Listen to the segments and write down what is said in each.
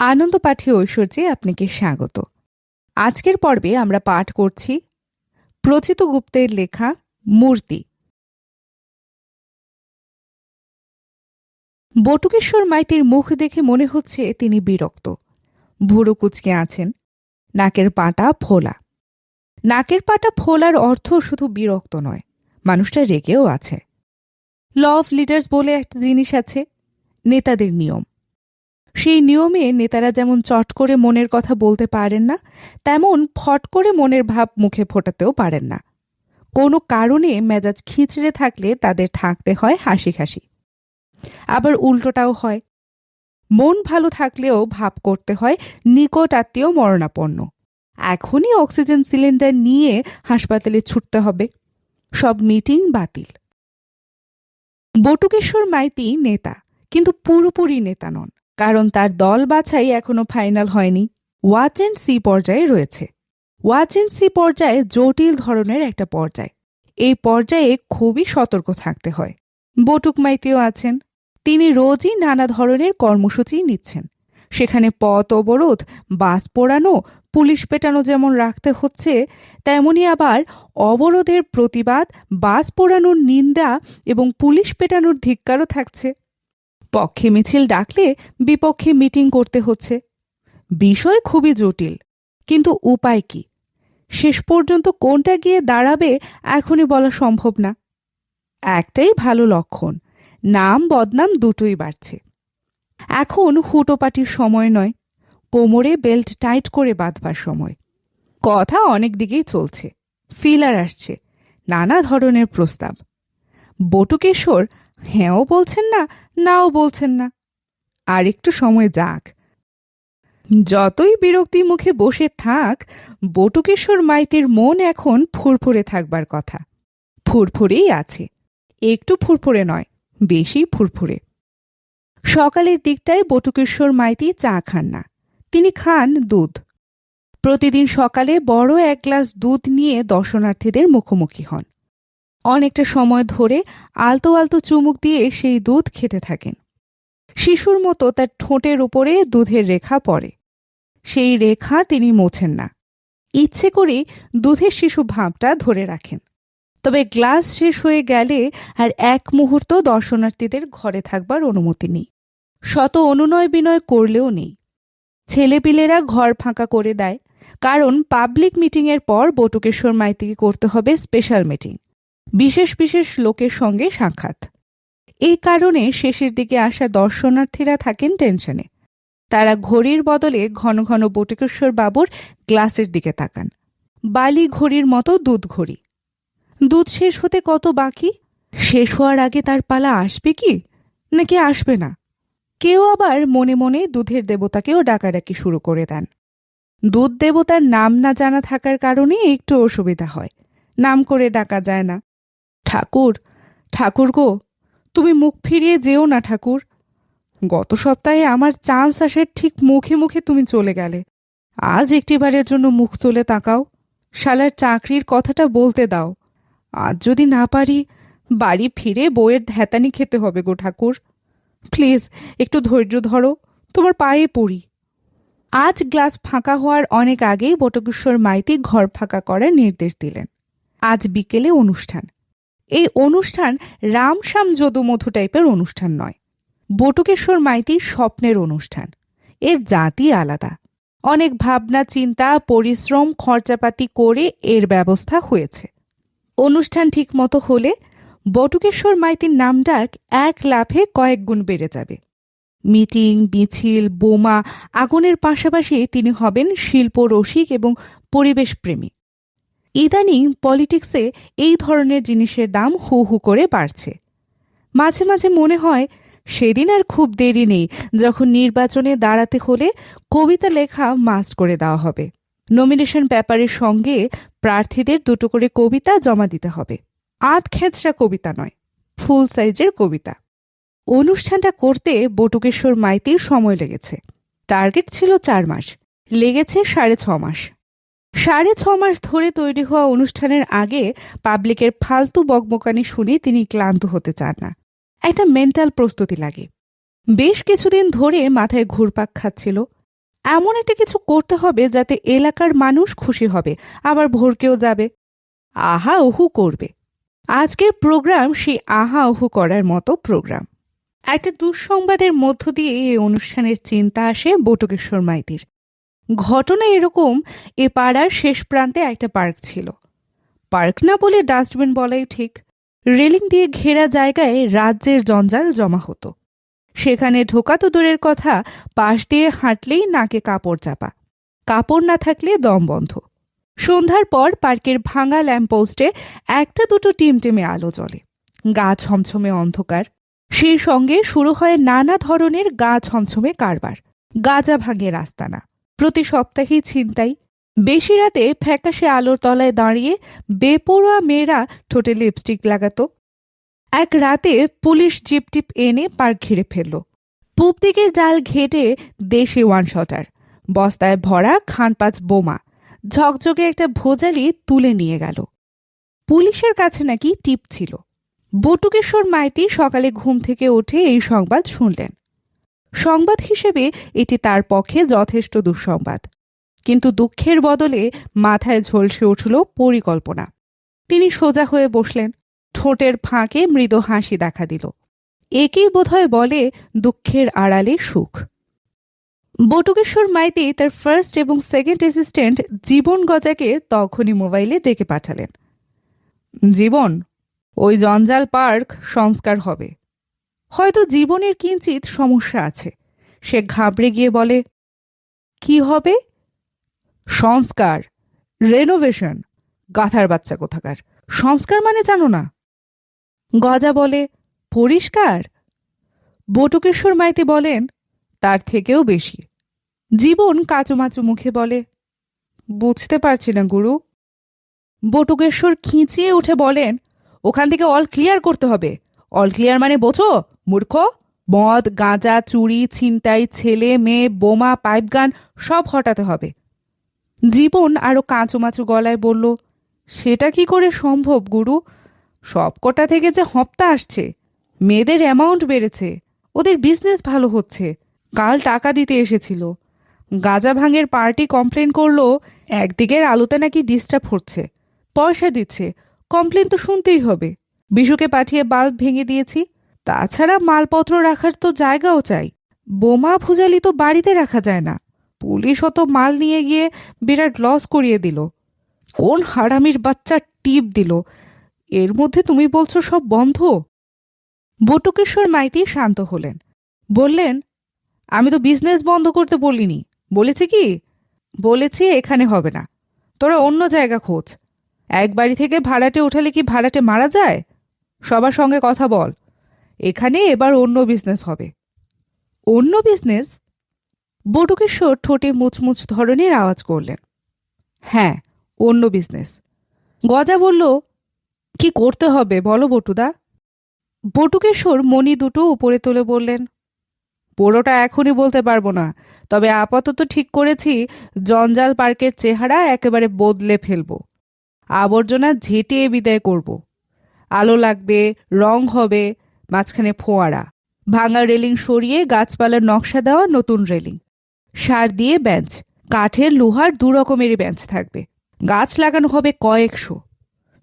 আনন্দ পাঠে ঐশ্বর্যে আপনাকে স্বাগত। আজকের পর্বে আমরা পাঠ করছি প্রচিত গুপ্তের লেখা মূর্তি। বটুকেশ্বর মাইতির মুখ দেখে মনে হচ্ছে তিনি বিরক্ত। ভুরু কুচকে আছেন, নাকের পাটা ফোলা। নাকের পাটা ফোলার অর্থ শুধু বিরক্ত নয়, মানুষটা রেগেও আছে। ল অফ লিডার্স বলে একটা জিনিস আছে, নেতাদের নিয়ম। সেই নিয়মে নেতারা যেমন চট করে মনের কথা বলতে পারেন না, তেমন ফট করে মনের ভাব মুখে ফোটাতেও পারেন না। কোনো কারণে মেজাজ খিচড়ে থাকলে তাদের থাকতে হয় হাসি হাসি আবার উল্টোটাও হয়। মন ভালো থাকলেও ভাব করতে হয় নিকট আত্মীয় মরণাপন্ন। এখনই অক্সিজেন সিলিন্ডার নিয়ে হাসপাতালে ছুটতে হবে। সব মিটিং বাতিল। বটুকেশ্বর মাইতি নেতা, কিন্তু পুরোপুরি নেতা নন। কারণ তার দল বাছাই এখনও ফাইনাল হয়নি। ওয়াচ অ্যান্ড সি পর্যায়ে রয়েছে। ওয়াচ অ্যান্ড সি পর্যায়ে জটিল ধরনের একটা পর্যায়। এই পর্যায়ে খুবই সতর্ক থাকতে হয়। বটুক মাইতিও আছেন। তিনি রোজই নানা ধরনের কর্মসূচি নিচ্ছেন। সেখানে পথ অবরোধ, বাস পোড়ানো, পুলিশ পেটানো যেমন রাখতে হচ্ছে, তেমনি আবার অবরোধের প্রতিবাদ, বাস পোড়ানোর নিন্দা এবং পুলিশ পেটানোর ধিক্কারও থাকছে। পক্ষে মিছিল ডাকলে বিপক্ষে মিটিং করতে হচ্ছে। বিষয় খুবই জটিল, কিন্তু উপায় কি? শেষ পর্যন্ত কোনটা গিয়ে দাঁড়াবে এখনই বলা সম্ভব না। একটাই ভালো লক্ষণ, নাম বদনাম দুটোই বাড়ছে। এখন হুটোপাটির সময় নয়, কোমরে বেল্ট টাইট করে বাঁধবার সময়। কথা অনেক দিকেই চলছে, ফিলার আসছে, নানা ধরনের প্রস্তাব। বটুকেশ্বর হ্যাঁও বলছেন না, নাও বলছেন না। আর একটু সময় যাক। যতই বিরক্তি মুখে বসে থাক, বটুকেশ্বর মাইতির মন এখন ফুরফুরে থাকবার কথা। ফুরফুরেই আছে। একটু ফুরফুরে নয়, বেশি ফুরফুরে। সকালের দিকটায় বটুকেশ্বর মাইতি চা খান না। তিনি খান দুধ। প্রতিদিন সকালে বড় এক গ্লাস দুধ নিয়ে দর্শনার্থীদের মুখোমুখি হন। অনেকটা সময় ধরে আলতো আলতো চুমুক দিয়ে সেই দুধ খেতে থাকেন। শিশুর মতো তার ঠোঁটের উপরে দুধের রেখা পড়ে। সেই রেখা তিনি মোছেন না। ইচ্ছে করে দুধের শিশু ভাবটা ধরে রাখেন। তবে গ্লাস শেষ হয়ে গেলে আর এক মুহূর্ত দর্শনার্থীদের ঘরে থাকবার অনুমতি নেই। শত অনুনয় বিনয় করলেও নেই। ছেলেপিলেরা ঘর ফাঁকা করে দেয়, কারণ পাবলিক মিটিংয়ের পর বটুকেশ্বর মাইতিকে করতে হবে স্পেশাল মিটিং। বিশেষ বিশেষ লোকের সঙ্গে সাক্ষাৎ। এই কারণে শেষের দিকে আসা দর্শনার্থীরা থাকেন টেনশনে। তারা ঘড়ির বদলে ঘন ঘন বটুকেশ্বর বাবুর গ্লাসের দিকে তাকান। বালি ঘড়ির মতো দুধ ঘড়ি। দুধ শেষ হতে কত বাকি? শেষ হওয়ার আগে তার পালা আসবে কি? নাকি আসবে না? কেউ আবার মনে মনে দুধের দেবতাকেও ডাকাডাকি শুরু করে দেন। দুধ দেবতার নাম না জানা থাকার কারণে একটু অসুবিধা হয়। নাম করে ডাকা যায় না। ঠাকুর ঠাকুর গো, তুমি মুখ ফিরিয়ে যেও না ঠাকুর। গত সপ্তাহে আমার চান্স আসে ঠিক মুখে মুখে তুমি চলে গেলে। আজ একটিবারের জন্য মুখ তুলে তাকাও, শালার চাকরির কথাটা বলতে দাও। আজ যদি না পারি, বাড়ি ফিরে বইয়ের ধ্যাতানি খেতে হবে গো ঠাকুর। প্লিজ, একটু ধৈর্য ধরো, তোমার পায়ে পড়ি। আজ গ্লাস ফাঁকা হওয়ার অনেক আগেই বটকেশ্বর মাইতি ঘর ফাঁকা করার নির্দেশ দিলেন। আজ বিকেলে অনুষ্ঠান। এই অনুষ্ঠান রামশ্যাম যদুমধু টাইপের অনুষ্ঠান নয়। বটুকেশ্বর মাইতির স্বপ্নের অনুষ্ঠান। এর জাতি আলাদা। অনেক ভাবনা, চিন্তা, পরিশ্রম, খরচাপাতি করে এর ব্যবস্থা হয়েছে। অনুষ্ঠান ঠিক মতো হলে বটুকেশ্বর মাইতির নামডাক এক লাফে কয়েক গুণ বেড়ে যাবে। মিটিং, মিছিল, বোমা, আগুনের পাশাপাশি তিনি হবেন শিল্প রসিক এবং পরিবেশ প্রেমী ইদানিং পলিটিক্সে এই ধরনের জিনিসের দাম হু হু করে বাড়ছে। মাঝে মাঝে মনে হয়, সেদিন আর খুব দেরি নেই, যখন নির্বাচনে দাঁড়াতে হলে কবিতা লেখা মাস্ট করে দেওয়া হবে। নমিনেশন পেপারের সঙ্গে প্রার্থীদের দুটো করে কবিতা জমা দিতে হবে। আধ খেঁচড়া কবিতা নয় ফুল সাইজের কবিতা। অনুষ্ঠানটা করতে বটুকেশ্বর মাইতির সময় লেগেছে। টার্গেট ছিল চার মাস, লেগেছে সাড়ে ছ মাস। সাড়ে ছ মাস ধরে তৈরি হওয়া অনুষ্ঠানের আগে পাবলিকের ফালতু বকবকানি শুনে তিনি ক্লান্ত হতে চান না। একটা মেন্টাল প্রস্তুতি লাগে। বেশ কিছুদিন ধরে মাথায় ঘুরপাক খাচ্ছিল। এমন একটা কিছু করতে হবে যাতে এলাকার মানুষ খুশি হবে, আবার ভোরকেও যাবে। আহা ওহু করবে। আজকের প্রোগ্রাম সেই আহা ওহু করার মতো প্রোগ্রাম। একটা দুঃসংবাদের মধ্য দিয়ে এই অনুষ্ঠানের চিন্তা আসে বটকেশ্বর মাইতির। ঘটনা এরকম, এ পাড়ার শেষ প্রান্তে একটা পার্ক ছিল। পার্ক না বলে ডাস্টবিন বলাই ঠিক। রেলিং দিয়ে ঘেরা জায়গায় রাজ্যের জঞ্জাল জমা হতো। সেখানে ঢোকা তো দূরের কথা, পাশ দিয়ে হাঁটলেই নাকে কাপড় চাপা। কাপড় না থাকলে দম বন্ধ। সন্ধ্যার পর পার্কের ভাঙা ল্যাম্পপোস্টে একটা দুটো টিমটিমে আলো জ্বলে। গা ছমছমে অন্ধকার। সেই সঙ্গে শুরু হয় নানা ধরনের গা ছমছমে কারবার। গাজা ভাঙে রাস্তানা। প্রতি সপ্তাহেই ছিনতাই। বেশি রাতে ফ্যাকাশে আলোর তলায় দাঁড়িয়ে বেপরোয়া মেয়েরা ঠোঁটে লিপস্টিক লাগাতো। এক রাতে পুলিশ জিপটিপ এনে পার্ক ঘিরে ফেলল। পূব দিকের জাল ঘেটে দেশি ওয়ান শটার। বস্তায় ভরা খানপাঁচ বোমা। ঝকঝকে একটা ভোজালি তুলে নিয়ে গেল। পুলিশের কাছে নাকি টিপ ছিল। বটুকেশ্বর মাইতি সকালে ঘুম থেকে উঠে এই সংবাদ শুনলেন। সংবাদ হিসেবে এটি তার পক্ষে যথেষ্ট দুঃসংবাদ। কিন্তু দুঃখের বদলে মাথায় ঝলসে উঠল পরিকল্পনা। তিনি সোজা হয়ে বসলেন, ঠোঁটের ফাঁকে মৃদু হাসি দেখা দিল। একেই বোধহয় বলে দুঃখের আড়ালে সুখ। বটুকেশ্বর মাইতি তার ফার্স্ট এবং সেকেন্ড অ্যাসিস্ট্যান্ট জীবন গজাকে তখনই মোবাইলে ডেকে পাঠালেন। জীবন, ওই জঞ্জাল পার্ক সংস্কার হবে। হয়তো জীবনের কিঞ্চিত সমস্যা আছে। সে ঘাবড়ে গিয়ে বলে, কি হবে? সংস্কার রেনোভেশন গাথার বাচ্চা কোথাকার? সংস্কার মানে জানো না? গজা বলে, পরিষ্কার? বটুকেশ্বর মাইতি বলেন, তার থেকেও বেশি। জীবন কাচুমাচু মুখে বলে, বুঝতে পারছি না গুরু। বটুকেশ্বর খিঁচিয়ে উঠে বলেন, ওখান থেকে অল ক্লিয়ার করতে হবে। অল ক্লিয়ার মানে বোঝো? মূর্খ? মদ, গাঁজা, চুরি, ছিনতাই, ছেলে, মেয়ে, বোমা পাইপগান সব হটাতে হবে। জীবন আরও কাঁচুমাচু গলায় বলল, সেটা কি করে সম্ভব, গুরু? সব কটা থেকে যে হপ্তা আসছে। মেয়েদের অ্যামাউন্ট বেড়েছে। ওদের বিজনেস ভালো হচ্ছে। কাল টাকা দিতে এসেছিল। গাঁজা ভাঙের পার্টি কমপ্লেন করল, একদিকের আলোতে নাকি ডিস্টার্ব হচ্ছে। পয়সা দিচ্ছে। কমপ্লেন তো শুনতেই হবে। বিশুকে পাঠিয়ে বাল্ব ভেঙে দিয়েছি। তাছাড়া মালপত্র রাখার তো জায়গাও চাই। বোমা ভুজালি তো বাড়িতে রাখা যায় না। পুলিশ অত মাল নিয়ে গিয়ে বিরাট লস করিয়ে দিল। কোন হারামির বাচ্চা টিপ দিল? এর মধ্যে তুমি বলছো সব বন্ধ? বটুকেশ্বর মাইতি শান্ত হলেন। বললেন, আমি তো বিজনেস বন্ধ করতে বলিনি। বলেছি কি? বলেছি এখানে হবে না। তোরা অন্য জায়গা খোঁজ। এক বাড়ি থেকে ভাড়াটে উঠালে কি ভাড়াটে মারা যায়? সবার সঙ্গে কথা বল। এখানে এবার অন্য বিজনেস হবে। অন্য বিজনেস বটুকেশ্বর ঠোঁটে মুচমুচ ধরনের আওয়াজ করলেন। হ্যাঁ অন্য বিজনেস গজা বলল, কি করতে হবে বলো বটুদা? বটুকেশ্বর মণি দুটো উপরে তুলে বললেন পুরোটা এখনই বলতে পারব না, তবে আপাতত ঠিক করেছি, জঞ্জাল পার্কের চেহারা একেবারে বদলে ফেলব। আবর্জনা ঝেঁটিয়ে বিদায় করব। আলো লাগবে, রং হবে, মাঝখানে ফোয়ারা। ভাঙা রেলিং সরিয়ে গাছপালার নকশা দেওয়া নতুন রেলিং। সার দিয়ে বেঞ্চ। কাঠের লোহার দু রকমেরই বেঞ্চ থাকবে। গাছ লাগানো হবে কয়েকশো।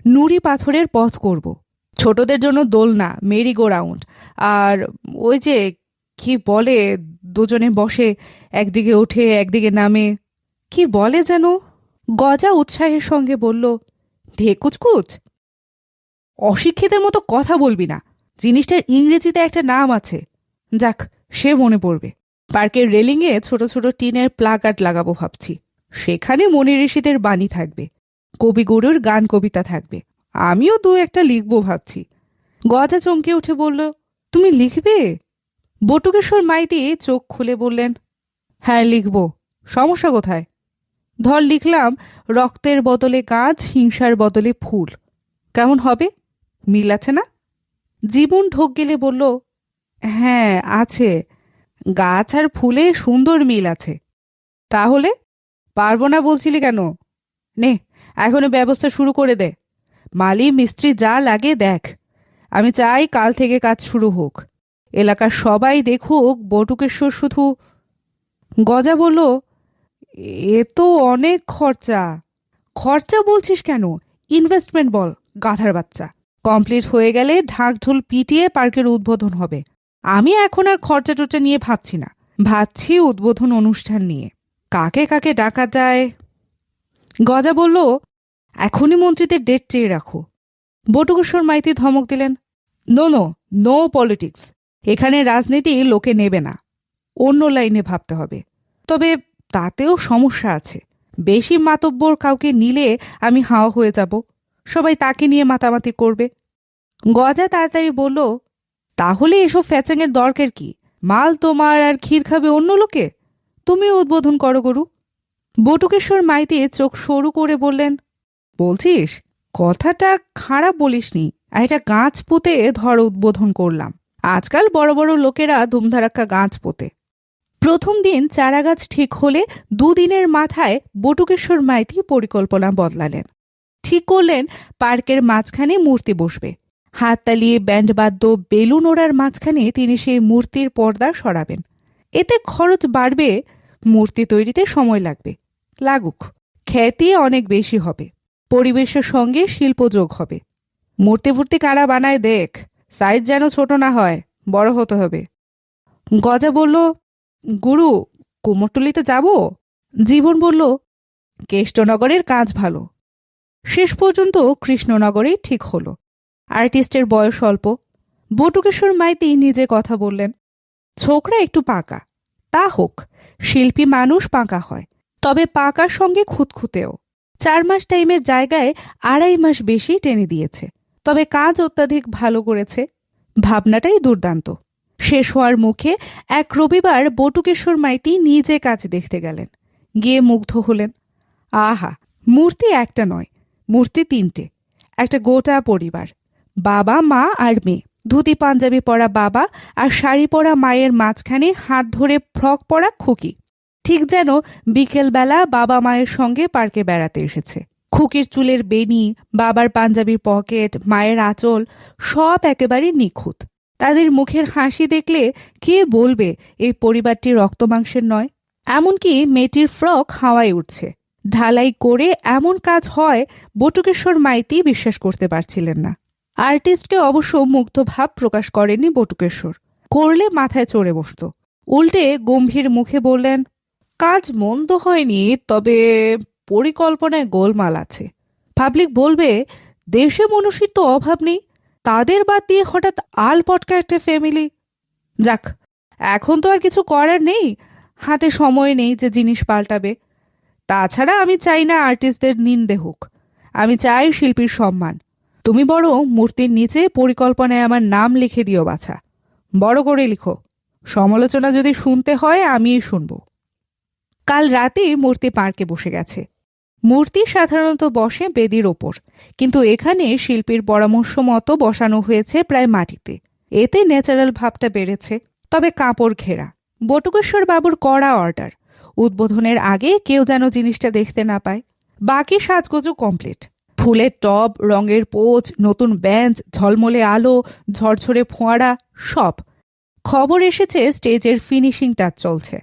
নুড়ি পাথরের পথ করব। ছোটদের জন্য দোলনা মেরিগো রাউন্ড আর ওই যে, কি বলে, দুজনে বসে, একদিকে ওঠে একদিকে নামে। কি বলে যেন? গজা উৎসাহের সঙ্গে বলল, ঢেকুচকুচ অশিক্ষিতের মতো কথা বলবি না। জিনিসটার ইংরেজিতে একটা নাম আছে। যাক, সে মনে পড়বে। পার্কের রেলিংয়ে ছোট ছোট টিনের প্লাকার্ড লাগাবো ভাবছি। সেখানে মনি ঋষিদের বাণী থাকবে। কবিগুরুর গান কবিতা থাকবে। আমিও দু একটা লিখব ভাবছি। গজা চমকে উঠে বলল, তুমি লিখবে? বটুকেশ্বর মাইতি চোখ খুলে বললেন হ্যাঁ লিখব। সমস্যা কোথায়? ধর, লিখলাম, রক্তের বদলে গাছ হিংসার বদলে ফুল। কেমন হবে? মিল আছে না? জীবন ঢোক গেলে বলল হ্যাঁ আছে। গাছ আর ফুলে সুন্দর মিল আছে। তাহলে? পারব না বলছিলি কেন? নে এখনই ব্যবস্থা শুরু করে দে। মালি, মিস্ত্রি, যা লাগে দেখ। আমি চাই কাল থেকে কাজ শুরু হোক। এলাকার সবাই দেখুক, বটুকেশ্বর শুধু গজা বলল, এ তো অনেক খরচা। খরচা বলছিস কেন? ইনভেস্টমেন্ট বল, গাধার বাচ্চা। কমপ্লিট হয়ে গেলে ঢাক ঢোল পিটিয়ে পার্কের উদ্বোধন হবে। আমি এখন আর খরচা টরচা নিয়ে ভাবছি না। ভাবছি উদ্বোধন অনুষ্ঠান নিয়ে। কাকে কাকে ডাকা যায়? গজা বলল, এখনই মন্ত্রীদের ডেট চেয়ে রাখো। বটুকেশ্বর মাইতি ধমক দিলেন, নো নো নো পলিটিক্স। এখানে রাজনীতি লোকে নেবে না। অন্য লাইনে ভাবতে হবে। তবে তাতেও সমস্যা আছে। বেশি মাতব্বর কাউকে নিলে আমি হাওয়া হয়ে যাব। সবাই তাকে নিয়ে মাতামাতি করবে। গজা তাড়াতাড়ি বলল, তাহলে এসব ফ্যাচাঙের দরকার কি? মাল তোমার আর ক্ষীর খাবে অন্য লোকে? তুমি উদ্বোধন করো, গরু। বটুকেশ্বর মাইতি চোখ সরু করে বললেন, বলছিস, কথাটা খারাপ বলিসনি, আর এটা গাছ পুঁতে ধর উদ্বোধন করলাম। আজকাল বড় বড় লোকেরা ধুমধারাক্কা গাছ পোতে। প্রথম দিন চারাগাছ ঠিক হলে দুদিনের মাথায় বটুকেশ্বর মাইতি পরিকল্পনা বদলালেন। ঠিক করলেন, পার্কের মাঝখানে মূর্তি বসবে। হাত তালিয়ে ব্যান্ডবাদ্য, বেলুন ওড়ার মাঝখানে তিনি সেই মূর্তির পর্দা সরাবেন। এতে খরচ বাড়বে, মূর্তি তৈরিতে সময় লাগবে। লাগুক, খ্যাতি অনেক বেশি হবে। পরিবেশের সঙ্গে শিল্প যোগ হবে। মূর্তি ফুর্তি কারা বানায় দেখ, সাইজ যেন ছোট না হয়, বড় হতে হবে। গজা বলল, গুরু, কুমোরটুলিতে যাব? জীবন বলল, কেষ্টনগরের কাজ ভালো। শেষ পর্যন্ত কৃষ্ণনগরেই ঠিক হলো। আর্টিস্টের বয়স অল্প। বটুকেশ্বর মাইতি নিজে কথা বললেন, ছোকরা একটু পাকা। তা হোক, শিল্পী মানুষ পাকা হয়, তবে পাকার সঙ্গে খুঁতখুঁতেও। চার মাস টাইমের জায়গায় আড়াই মাস বেশি টেনে দিয়েছে। তবে কাজ অত্যাধিক ভালো করেছে। ভাবনাটাই দুর্দান্ত। শেষ হওয়ার মুখে এক রবিবার বটুকেশ্বর মাইতি নিজে কাজ দেখতে গেলেন। গিয়ে মুগ্ধ হলেন। আহা, মূর্তি একটা নয় মূর্তি তিনটে, একটা গোটা পরিবার, বাবা, মা আর মেয়ে। ধুতি, পাঞ্জাবি পরা বাবা আর শাড়ি পরা মায়ের মাঝখানে হাত ধরে ফ্রক পরা খুকি। ঠিক যেন বিকেলবেলা বাবা মায়ের সঙ্গে পার্কে বেড়াতে এসেছে। খুকির চুলের বেনি বাবার পাঞ্জাবির পকেট, মায়ের আঁচল সব একেবারে নিখুঁত। তাদের মুখের হাসি দেখলে কে বলবে এই পরিবারটি রক্তমাংসের নয়? এমনকি মেয়েটির ফ্রক হাওয়ায় উঠছে। ঢালাই করে এমন কাজ হয়, বটুকেশ্বর মাইতি বিশ্বাস করতে পারছিলেন না। আর্টিস্টকে অবশ্য মুগ্ধ ভাব প্রকাশ করেনি বটুকেশ্বর। করলে মাথায় চড়ে বসত। উল্টে গম্ভীর মুখে বললেন, কাজ মন্দ হয়নি, তবে পরিকল্পনায় গোলমাল আছে। পাবলিক বলবে, দেশে মনুষ্যের তো অভাব নেই, তাদের বাদ দিয়ে হঠাৎ আল পটকা একটা ফ্যামিলি। যাক, এখন তো আর কিছু করার নেই। হাতে সময় নেই যে জিনিস পাল্টাবে। তাছাড়া আমি চাই না আর্টিস্টদের নিন্দে হোক। আমি চাই শিল্পীর সম্মান। তুমি বড় মূর্তির নিচে পরিকল্পনায় আমার নাম লিখে দিও বাছা। বড় করে লিখো। সমালোচনা যদি শুনতে হয়, আমিই শুনব। কাল রাতে মূর্তি পার্কে বসে গেছে। মূর্তি সাধারণত বসে বেদির ওপর, কিন্তু এখানে শিল্পীর পরামর্শ মতো বসানো হয়েছে প্রায় মাটিতে। এতে ন্যাচারাল ভাবটা বেড়েছে, তবে কাপড় ঘেরা। বটুকেশ্বর বাবুর কড়া অর্ডার। উদ্বোধনের আগে কেউ যেন জিনিসটা দেখতে না পায়। বাকি সাজগোজও কমপ্লিট ফুলের টব, রঙের পোচ, নতুন বেঞ্চ ঝলমলে আলো, ঝরঝরে ফোঁয়ারা, সব। খবর এসেছে স্টেজের ফিনিশিং টাচ চলছে।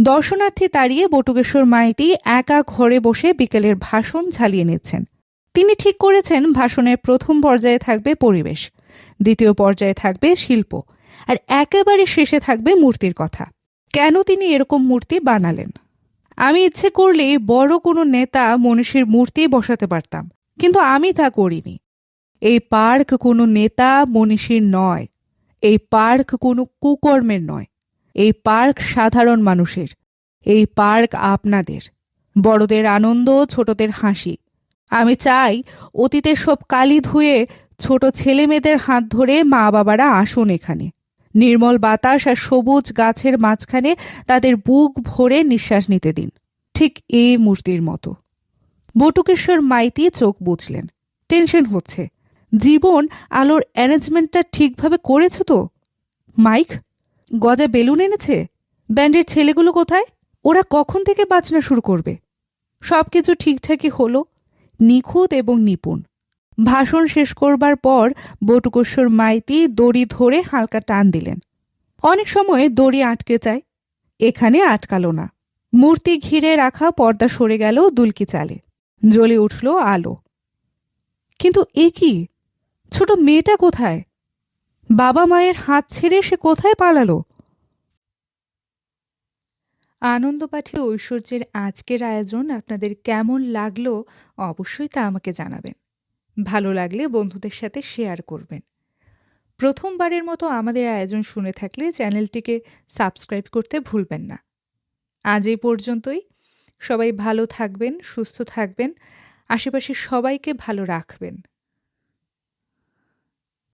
দর্শনার্থী তাড়িয়ে বটুকেশ্বর মাইতি একা ঘরে বসে বিকেলের ভাষণ ঝালিয়ে নিচ্ছেন। তিনি ঠিক করেছেন, ভাষণের প্রথম পর্যায়ে থাকবে পরিবেশ। দ্বিতীয় পর্যায়ে থাকবে শিল্প। আর একেবারে শেষে থাকবে মূর্তির কথা। কেন তিনি এরকম মূর্তি বানালেন? আমি ইচ্ছে করলেই বড় কোনো নেতা মনীষীর মূর্তি বসাতে পারতাম, কিন্তু আমি তা করিনি। এই পার্ক কোনো নেতা মনীষীর নয়, এই পার্ক কোনো কুকর্মের নয়, এই পার্ক সাধারণ মানুষের, এই পার্ক আপনাদের, বড়দের আনন্দ, ছোটদের হাসি। আমি চাই অতীতের সব কালি ধুয়ে ছোট ছেলে মেয়েদের হাত ধরে মা বাবারা আসুন এখানে। নির্মল বাতাস আর সবুজ গাছের মাঝখানে তাদের বুক ভরে নিঃশ্বাস নিতে দিন। ঠিক এই মূর্তির মতো। বটুকেশ্বর মাইতি চোখ বুঝলেন টেনশন হচ্ছে। জীবন আলোর অ্যারেঞ্জমেন্টটা ঠিকভাবে করেছ তো? মাইক, গজা বেলুন এনেছে? ব্যান্ডের ছেলেগুলো কোথায়? ওরা কখন থেকে বাজনা শুরু করবে? সবকিছু ঠিকঠাকই হলো। নিখুঁত এবং নিপুণ। ভাষণ শেষ করবার পর বটুকেশ্বর মাইতি দড়ি ধরে হালকা টান দিলেন। অনেক সময় দড়ি আটকে যায়, এখানে আটকালো না। মূর্তি ঘিরে রাখা পর্দা সরে গেল দুলকি চালে। জ্বলে উঠল আলো। কিন্তু এ কি? ছোট মেয়েটা কোথায়? বাবা মায়ের হাত ছেড়ে সে কোথায় পালালো? আনন্দপাঠী ঐশ্বর্যের আজকের আয়োজন আপনাদের কেমন লাগল অবশ্যই তা আমাকে জানাবেন। ভালো লাগলে বন্ধুদের সাথে শেয়ার করবেন। প্রথমবারের মতো আমাদের আয়োজন শুনে থাকলে চ্যানেলটিকে সাবস্ক্রাইব করতে ভুলবেন না। আজ এই পর্যন্তই। সবাই ভালো থাকবেন, সুস্থ থাকবেন। আশেপাশে সবাইকে ভালো রাখবেন।